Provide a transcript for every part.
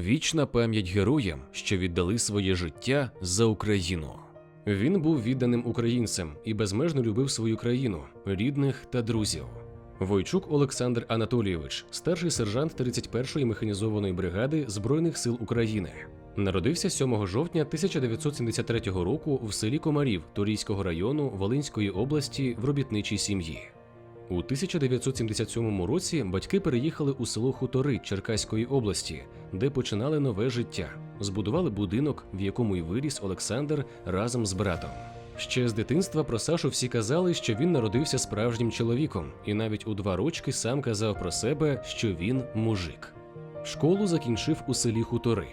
Вічна пам'ять героям, що віддали своє життя за Україну. Він був відданим українцем і безмежно любив свою країну, рідних та друзів. Войчук Олександр Анатолійович, старший сержант 31-ї механізованої бригади Збройних сил України. Народився 7 жовтня 1973 року в селі Комарів Турійського району Волинської області в робітничій сім'ї. У 1977 році батьки переїхали у село Хутори Черкаської області, де починали нове життя. Збудували будинок, в якому й виріс Олександр разом з братом. Ще з дитинства про Сашу всі казали, що він народився справжнім чоловіком, і навіть у два рочки сам казав про себе, що він мужик. Школу закінчив у селі Хутори.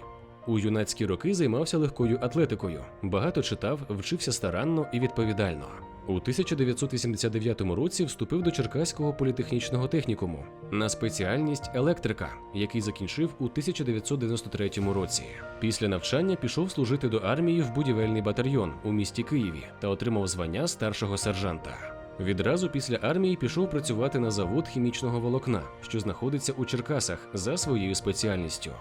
У юнацькі роки займався легкою атлетикою, багато читав, вчився старанно і відповідально. У 1989 році вступив до Черкаського політехнічного технікуму на спеціальність електрика, який закінчив у 1993 році. Після навчання пішов служити до армії в будівельний батальйон у місті Києві та отримав звання старшого сержанта. Відразу після армії пішов працювати на завод хімічного волокна, що знаходиться у Черкасах за своєю спеціальністю.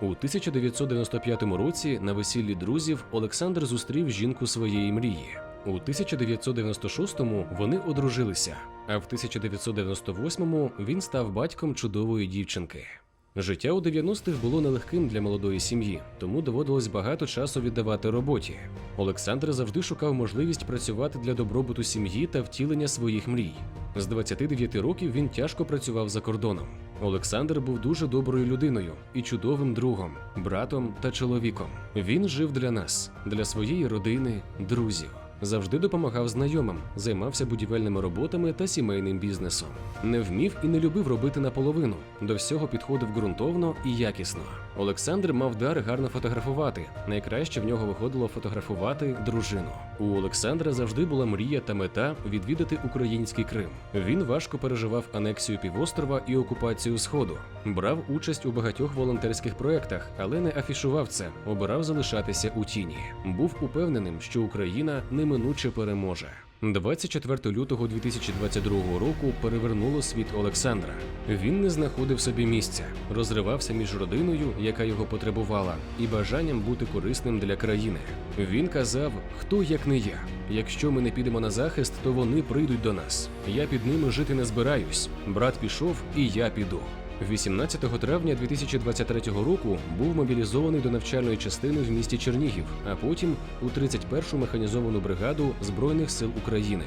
У 1995 році на весіллі друзів Олександр зустрів жінку своєї мрії. У 1996-му вони одружилися, а в 1998-му він став батьком чудової дівчинки. Життя у 90-х було нелегким для молодої сім'ї, тому доводилось багато часу віддавати роботі. Олександр завжди шукав можливість працювати для добробуту сім'ї та втілення своїх мрій. З 29 років він тяжко працював за кордоном. Олександр був дуже доброю людиною і чудовим другом, братом та чоловіком. Він жив для нас, для своєї родини, друзів. Завжди допомагав знайомим, займався будівельними роботами та сімейним бізнесом. Не вмів і не любив робити наполовину. До всього підходив ґрунтовно і якісно. Олександр мав дар гарно фотографувати. Найкраще в нього виходило фотографувати дружину. У Олександра завжди була мрія та мета відвідати український Крим. Він важко переживав анексію півострова і окупацію Сходу. Брав участь у багатьох волонтерських проєктах, але не афішував це, обирав залишатися у тіні. Був упевненим, що Україна неминуче переможе. 24 лютого 2022 року перевернуло світ Олександра. Він не знаходив собі місця, розривався між родиною, яка його потребувала, і бажанням бути корисним для країни. Він казав: хто як не я. Якщо ми не підемо на захист, то вони прийдуть до нас. Я під ними жити не збираюсь. Брат пішов, і я піду. 18 травня 2023 року був мобілізований до навчальної частини в місті Чернігів, а потім у 31-шу механізовану бригаду Збройних сил України.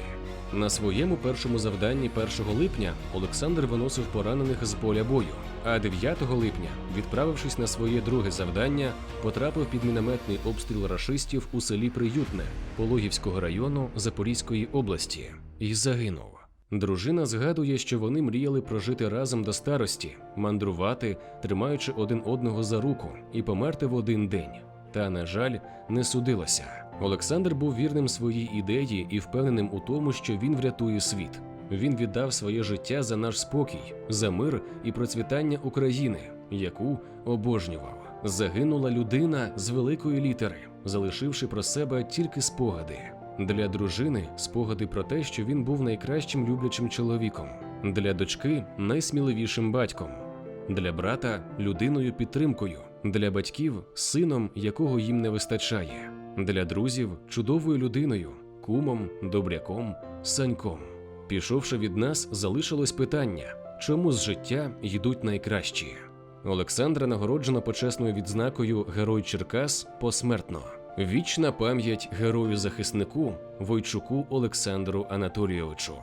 На своєму першому завданні 1 липня Олександр виносив поранених з поля бою. А 9 липня, відправившись на своє друге завдання, потрапив під мінометний обстріл рашистів у селі Приютне Пологівського району Запорізької області і загинув. Дружина згадує, що вони мріяли прожити разом до старості, мандрувати, тримаючи один одного за руку, і померти в один день. Та, на жаль, не судилося. Олександр був вірним своїй ідеї і впевненим у тому, що він врятує світ. Він віддав своє життя за наш спокій, за мир і процвітання України, яку обожнював. Загинула людина з великої літери, залишивши про себе тільки спогади. Для дружини спогади про те, що він був найкращим люблячим чоловіком, для дочки найсміливішим батьком, для брата людиною підтримкою, для батьків сином, якого їм не вистачає, для друзів чудовою людиною, кумом, добряком, саньком. Пішовши від нас, залишилось питання, чому з життя йдуть найкращі. Олександра нагороджено почесною відзнакою Герой Черкас посмертно. Вічна пам'ять герою захиснику Войчуку Олександру Анатолійовичу.